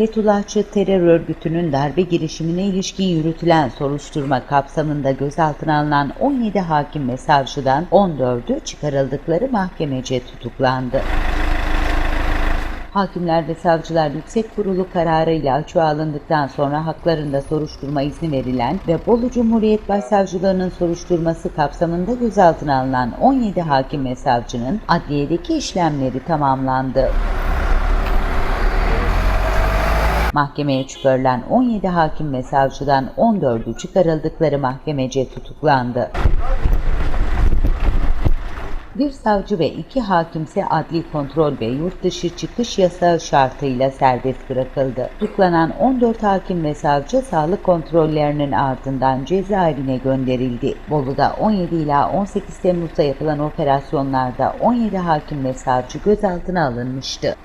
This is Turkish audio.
Fethullahçı terör örgütünün darbe girişimine ilişkin yürütülen soruşturma kapsamında gözaltına alınan 17 hakim ve savcıdan 14'ü çıkarıldıkları mahkemece tutuklandı. Hakimler ve Savcılar Yüksek Kurulu kararıyla açığa alındıktan sonra haklarında soruşturma izni verilen ve Bolu Cumhuriyet Başsavcılığı'nın soruşturması kapsamında gözaltına alınan 17 hakim ve savcının adliyedeki işlemleri tamamlandı. Mahkemeye çıkarılan 17 hakim ve savcıdan 14'ü çıkarıldıkları mahkemece tutuklandı. Bir savcı ve iki hakimse adli kontrol ve yurt dışı çıkış yasağı şartıyla serbest bırakıldı. Tutuklanan 14 hakim ve savcı sağlık kontrollerinin ardından cezaevine gönderildi. Bolu'da 17 ila 18 Temmuz'da yapılan operasyonlarda 17 hakim ve savcı gözaltına alınmıştı.